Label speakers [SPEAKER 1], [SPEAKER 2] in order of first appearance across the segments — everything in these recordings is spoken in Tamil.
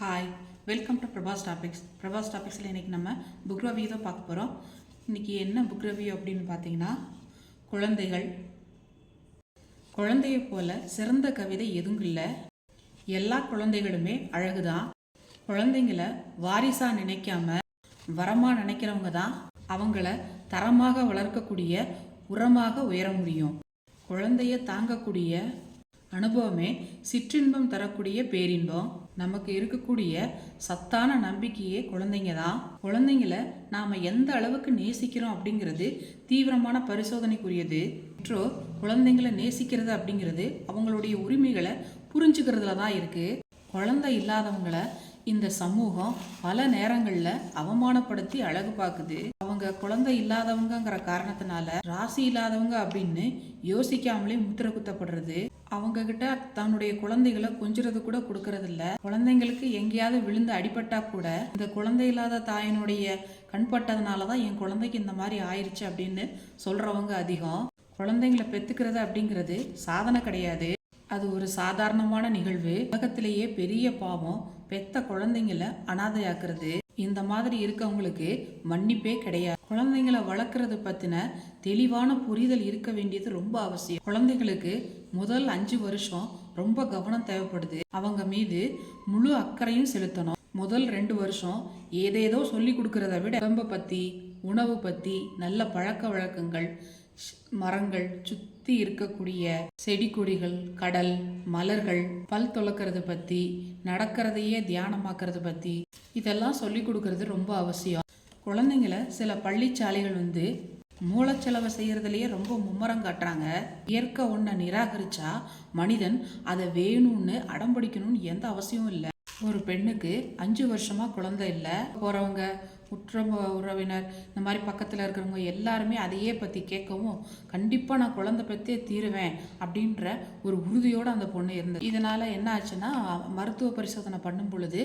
[SPEAKER 1] Hi welcome to Prabhas topics Prabhas டாபிக்ஸில் இன்றைக்கி நம்ம புக் ரிவ்யூ தான் பார்க்க போகிறோம் இன்றைக்கி என்ன புக் ரிவ்யூ அப்படின்னு பார்த்தீங்கன்னா குழந்தைகள். குழந்தையை போல சிறந்த கவிதை எதுவும் இல்லை. எல்லா குழந்தைகளுமே அழகு தான் குழந்தைங்கள வாரிசாக நினைக்காம வரமாக நினைக்கிறவங்க தான் அவங்கள தரமாக வளர்க்கக்கூடிய உரமாக உயர முடியும். குழந்தைய தாங்கக்கூடிய அனுபவமே சிற்றின்பம் தரக்கூடிய பேரின்பம். நமக்கு இருக்கக்கூடிய சத்தான நம்பிக்கையே குழந்தைங்க தான் குழந்தைங்கள நாம் எந்த அளவுக்கு நேசிக்கிறோம் அப்படிங்கிறது தீவிரமான பரிசோதனைக்குரியது. பெற்றோர் குழந்தைங்களை நேசிக்கிறது அப்படிங்கிறது அவங்களுடைய உரிமைகளை புரிஞ்சுக்கிறதுல தான் இருக்குது குழந்தை இல்லாதவங்கள இந்த சமூகம் பல நேரங்களில் அவமானப்படுத்தி அழகு பார்க்குது அவங்க குழந்தை இல்லாதவங்கங்கிற காரணத்தினால ராசி இல்லாதவங்க அப்படின்னு யோசிக்காமலே முத்திர குத்தப்படுறது. அவங்கக்கிட்ட தன்னுடைய குழந்தைகளை கொஞ்சிறது கூட கொடுக்கறதில்ல. குழந்தைங்களுக்கு எங்கேயாவது விழுந்து அடிபட்டா கூட இந்த குழந்தை இல்லாத தாயினுடைய கண்பட்டதுனால தான் என் குழந்தைக்கு இந்த மாதிரி ஆயிடுச்சு அப்படின்னு சொல்கிறவங்க அதிகம். குழந்தைங்களை பெத்துக்கிறது அப்படிங்கிறது சாதனை கிடையாது. அது ஒரு சாதாரணமான நிகழ்வு. உலகத்திலேயே பெரிய பாவம் பெத்த குழந்தைங்கள அனாதையாக்குறது. இந்த மாதிரி இருக்கவங்களுக்கு மன்னிப்பே கிடையாது. குழந்தைங்களை வளர்க்குறது பற்றின தெளிவான புரிதல் இருக்க வேண்டியது ரொம்ப அவசியம். குழந்தைங்களுக்கு முதல் அஞ்சு வருஷம் ரொம்ப கவனம் தேவைப்படுது. அவங்க மீது முழு அக்கறையும் செலுத்தணும். முதல் ரெண்டு வருஷம் ஏதேதோ சொல்லி கொடுக்கறத விட உடம்ப பற்றி உணவு பற்றி நல்ல பழக்க வழக்கங்கள் மரங்கள் சுற்றி இருக்கக்கூடிய செடி கொடிகள் கடல் மலர்கள் பல் துளக்கிறது பற்றி நடக்கிறதையே தியானமாக்கிறது பற்றி இதெல்லாம் சொல்லி கொடுக்கறது ரொம்ப அவசியம். குழந்தைங்கள சில பள்ளிச்சாலைகள் வந்து மூலச்செலவை செய்கிறதுலையே ரொம்ப மும்மரம் காட்டுறாங்க. இயற்கை ஒன்றை நிராகரிச்சா மனிதன் அதை வேணும்னு அடம்பிடிக்கணும்னு எந்த அவசியமும் இல்லை. ஒரு பெண்ணுக்கு அஞ்சு வருஷமா குழந்தை இல்லை. போகிறவங்க உற்ற உறவினர் இந்த மாதிரி பக்கத்தில் இருக்கிறவங்க எல்லாருமே அதையே பற்றி கேட்கவும் கண்டிப்பாக நான் குழந்தை பெற்றே தீருவேன் அப்படின்ற ஒரு உறுதியோடு அந்த பொண்ணு இருந்தது. இதனால் என்ன ஆச்சுன்னா மருத்துவ பரிசோதனை பண்ணும் பொழுது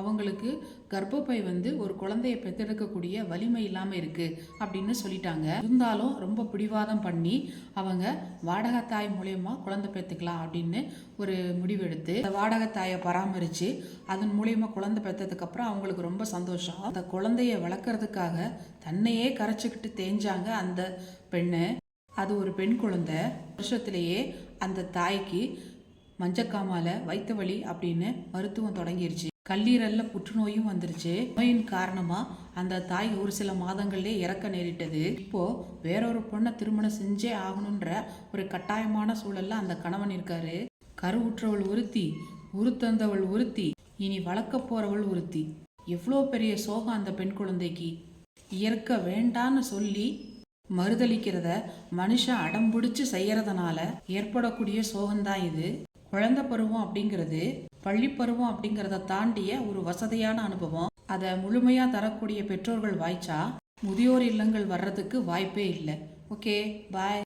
[SPEAKER 1] அவங்களுக்கு கர்ப்பப்பை வந்து ஒரு குழந்தையை பெற்றெடுக்கக்கூடிய வலிமை இல்லாமல் இருக்குது அப்படின்னு சொல்லிட்டாங்க. இருந்தாலும் ரொம்ப பிடிவாதம் பண்ணி அவங்க வாடகத்தாய் மூலயமா குழந்தை பெற்றுக்கலாம் அப்படின்னு ஒரு முடிவெடுத்து அந்த வாடகத்தாயை பராமரித்து அதன் மூலயமா குழந்தை பெற்றதுக்கப்புறம் அவங்களுக்கு ரொம்ப சந்தோஷம். அந்த குழந்தைய வளர்க்குறதுக்காக தன்னையே கரைச்சிக்கிட்டு தேஞ்சாங்க அந்த பெண்ணு. அது ஒரு பெண் குழந்தை. வருஷத்திலேயே அந்த தாய்க்கு மஞ்சக்காமால வயிற்று வலி அப்படின்னு மருத்துவம் தொடங்கிருச்சு. கல்லீரல்ல புற்றுநோயும் வந்துருச்சு. நோயின் காரணமா அந்த தாய் ஒரு சில மாதங்கள்லேயே இறக்க நேரிட்டது. இப்போ வேறொரு பொண்ணை திருமணம் செஞ்சே ஆகணுன்ற ஒரு கட்டாயமான சூழல்ல அந்த கணவன் இருக்காரு. கருவுற்றவள் ஒருத்தி உருத்தந்தவள் ஒருத்தி இனி வளர்க்க போறவள் ஒருத்தி. எவ்வளோ பெரிய சோகம் அந்த பெண் குழந்தைக்கு? இயற்க வேண்டான்னு சொல்லி மறுதளிக்கிறத மனுஷன் அடம்பிடிச்சு செய்யறதுனால ஏற்படக்கூடிய சோகம்தான் இது. குழந்தை பருவம் அப்படிங்கிறது பள்ளி பருவம் அப்படிங்கிறத தாண்டிய ஒரு வசதியான அனுபவம். அதை முழுமையா தரக்கூடிய பெற்றோர்கள் வாய்ச்சா முதியோர் இல்லங்கள் வர்றதுக்கு வாய்ப்பே இல்லை. Okay bye.